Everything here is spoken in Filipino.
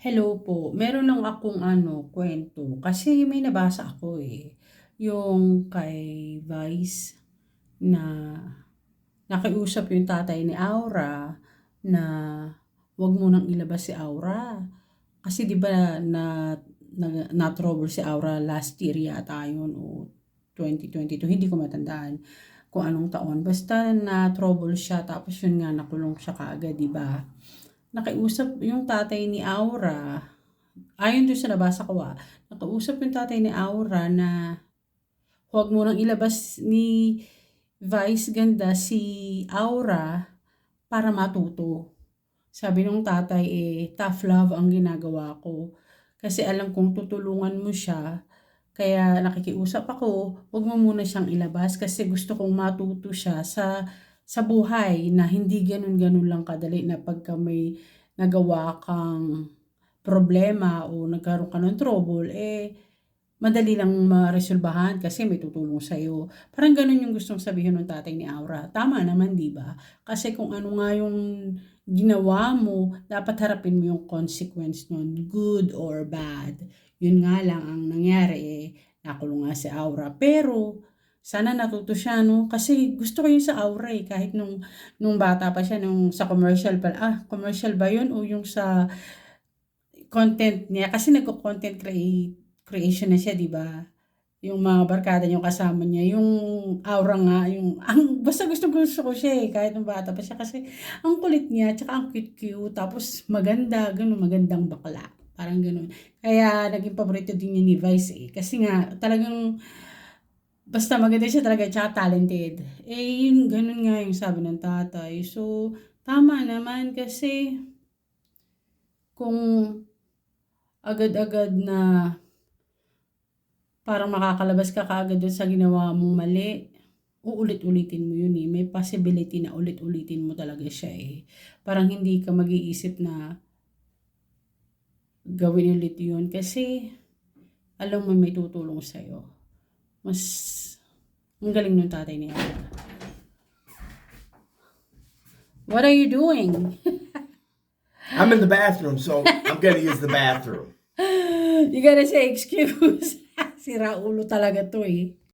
Hello po. Meron lang akong ano, kwento. Kasi may nabasa ako eh. Yung kay Vice na nakiusap yung tatay ni Aura na wag mo nang ilabas si Aura. Kasi di ba na, na, na-trouble si Aura last year yata yun o 2022. Hindi ko matandaan kung anong taon. Basta na-trouble siya tapos yun nga nakulong siya kaagad, di ba? Nakiusap yung tatay ni Aura, ayon doon sa nabasa ko ah, nakiusap yung tatay ni Aura na huwag mo nang ilabas ni Vice Ganda si Aura para matuto. Sabi nung tatay eh, tough love ang ginagawa ko. Kasi alam kong tutulungan mo siya. Kaya nakikiusap ako, huwag mo muna siyang ilabas kasi gusto kong matuto siya sa sa buhay na hindi ganun-ganun lang kadali na pagka may nagawa kang problema o nagkaroon ka ng trouble, eh, madali lang maresolbahan kasi may tutulong sa'yo. Parang ganun yung gustong sabihin ng tatay ni Aura. Tama naman, di ba? Kasi kung ano nga yung ginawa mo, dapat harapin mo yung consequence nun, good or bad. Yun nga lang ang nangyari eh, nakulong nga si Aura. Pero, sana natuto siya, no? Kasi gusto ko yun sa Aura eh. Kahit nung, nung bata pa siya, nung sa commercial pa, ah, commercial ba yun? O yung sa content niya? Kasi nagko-content create, creation na siya, di ba? Yung mga barkada niya, yung kasama niya, yung aura nga, yung, ang, basta gusto gusto ko siya eh, kahit nung bata pa siya. Kasi, ang kulit niya, tsaka ang cute-cute, tapos maganda, ganun, magandang bakla. Parang ganun. Kaya, naging paborito din niya ni Vice eh. Kasi nga, talagang, basta maganda siya talaga, tsaka talented. Eh, yun, ganun nga yung sabi ng tatay. So, tama naman kasi kung agad-agad na parang makakalabas ka kaagad dun sa ginawa mong mali, uulit-ulitin mo yun eh. May possibility na ulit-ulitin mo talaga siya eh. Parang hindi ka mag-iisip na gawin ulit yun kasi alam mo may tutulong sa'yo. Mas ang galing ng tatay niya. What are you doing? I'm in the bathroom, so I'm gonna use the bathroom. you gotta say excuse. Sira ulo talaga to eh.